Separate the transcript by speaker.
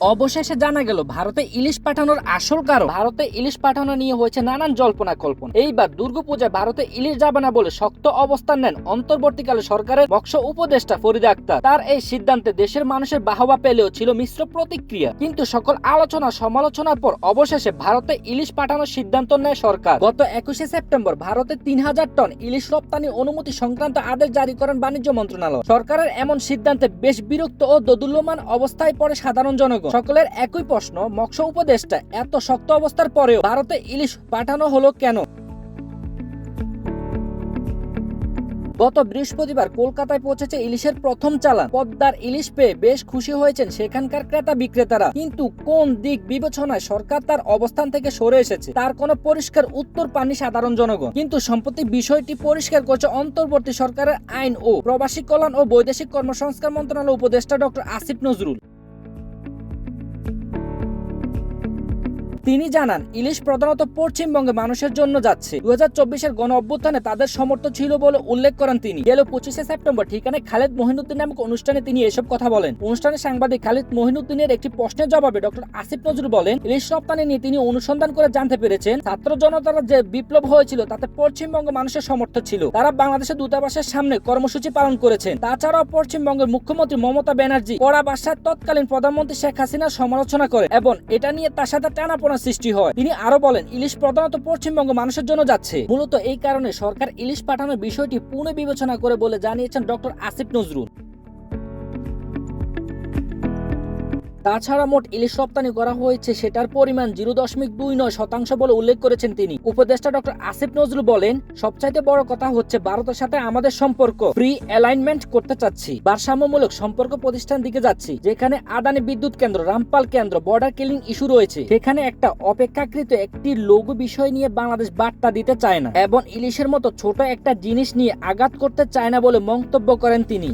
Speaker 1: অবশেষে জানা গেল, ভারতে ইলিশ পাঠানোর আসল কারণ। ভারতে ইলিশ পাঠানো নিয়ে হয়েছে নানান জল্পনা কল্পনা। এইবার দুর্গাপূজায় ভারতে ইলিশ যাবে না বলে শক্ত অবস্থান নেন অন্তর্বর্তীকালে সরকারের মৎস্য উপদেষ্টা ফরিদা আক্তার। তার এই সিদ্ধান্তে দেশের মানুষের বাহবা পেলেও ছিল মিশ্র প্রতিক্রিয়া। কিন্তু সকল আলোচনা সমালোচনার পর অবশেষে ভারতে ইলিশ পাঠানোর সিদ্ধান্ত নেয় সরকার। গত একুশে সেপ্টেম্বর ভারতে তিন হাজার টন ইলিশ রপ্তানি অনুমতি সংক্রান্ত আদেশ জারি করেন বাণিজ্য মন্ত্রণালয়। সরকারের এমন সিদ্ধান্তে বেশ বিরক্ত ও দোদুল্যমান অবস্থায় পড়ে সাধারণ জনগণ। সকলের একই প্রশ্ন, মৎস্য উপদেষ্টা, এত শক্ত অবস্থার পরেও ভারতে ইলিশ পাঠানো হলো কেন? গত বৃহস্পতিবার কলকাতায় পৌঁছেছে ইলিশের প্রথম চালান। পদ্মার ইলিশ পেয়ে বেশ খুশি হয়েছেন সেখানকার ক্রেতা বিক্রেতারা। কিন্তু কোন দিক বিবেচনায় সরকার তার অবস্থান থেকে সরে এসেছে, তার কোনো পরিষ্কার উত্তর পাননি সাধারণ জনগণ। কিন্তু সম্প্রতি বিষয়টি পরিষ্কার করছে অন্তর্বর্তী সরকারের আইন ও প্রবাসী কল্যাণ ও বৈদেশিক কর্মসংস্কার মন্ত্রণালয় উপদেষ্টা ডক্টর আসিফ নজরুল। তিনি জানান, ইলিশ প্রধানত পশ্চিমবঙ্গে মানুষের জন্য যাচ্ছে। দু হাজার চব্বিশের গণ অভ্যুত্থানে তাদের সমর্থন ছিল বলে উল্লেখ করেন তিনি। গেল পঁচিশে সেপ্টেম্বর ঠিকানায় খালেদ মহিনুদ্দিন নামক অনুষ্ঠানে তিনি এসব কথা বলেন। অনুষ্ঠানে সাংবাদিক খালিদ মহিনুদ্দিনের একটি প্রশ্নের জবাবে ডক্টর আসিফ নজরুল বলেন, ইলিশ রপ্তানি নিয়ে তিনি অনুসন্ধান করে জানতে পেরেছেন, ছাত্র জনতার যে বিপ্লব হয়েছিল তাতে পশ্চিমবঙ্গ মানুষের সমর্থন ছিল। তারা বাংলাদেশের দূতাবাসের সামনে কর্মসূচি পালন করেছেন। তাছাড়াও পশ্চিমবঙ্গের মুখ্যমন্ত্রী মমতা ব্যানার্জি কড়া বাসায় তৎকালীন প্রধানমন্ত্রী শেখ হাসিনার সমালোচনা করে এবং এটা নিয়ে তার সাথে টানাপোনা সৃষ্টি হয়। তিনি আরও বলেন, ইলিশ প্রধানত পশ্চিমবঙ্গ মানুষের জন্য যাচ্ছে। মূলত এই কারণে সরকার ইলিশ পাঠানোর বিষয়টি পুনঃ বিবেচনা করে বলে জানিয়েছেন ডক্টর আসিফ নজরুল। তাছাড়া মোট ইলিশ রপ্তানি করা হয়েছে সেটার পরিমাণ জিরো দশমিক দুই নয় শতাংশ বলে উল্লেখ করেছেন তিনি। উপদেষ্টা ডক্টর আসিফ নজরুল বলেন, সবচাইতে বড় কথা হচ্ছে ভারতের সাথে আমাদের সম্পর্ক। ফ্রি অ্যালাইনমেন্ট করতে চাচ্ছি, ভারসাম্যমূলক সম্পর্ক প্রতিষ্ঠান দিকে যাচ্ছি, যেখানে আদানি বিদ্যুৎ কেন্দ্র, রামপাল কেন্দ্র বর্ডার কিলিং ইস্যু রয়েছে। সেখানে একটা অপেক্ষাকৃত একটি লঘু বিষয় নিয়ে বাংলাদেশ বার্তা দিতে চায় না, এবং ইলিশের মতো ছোট একটা জিনিস নিয়ে আঘাত করতে চায় না বলে মন্তব্য করেন তিনি।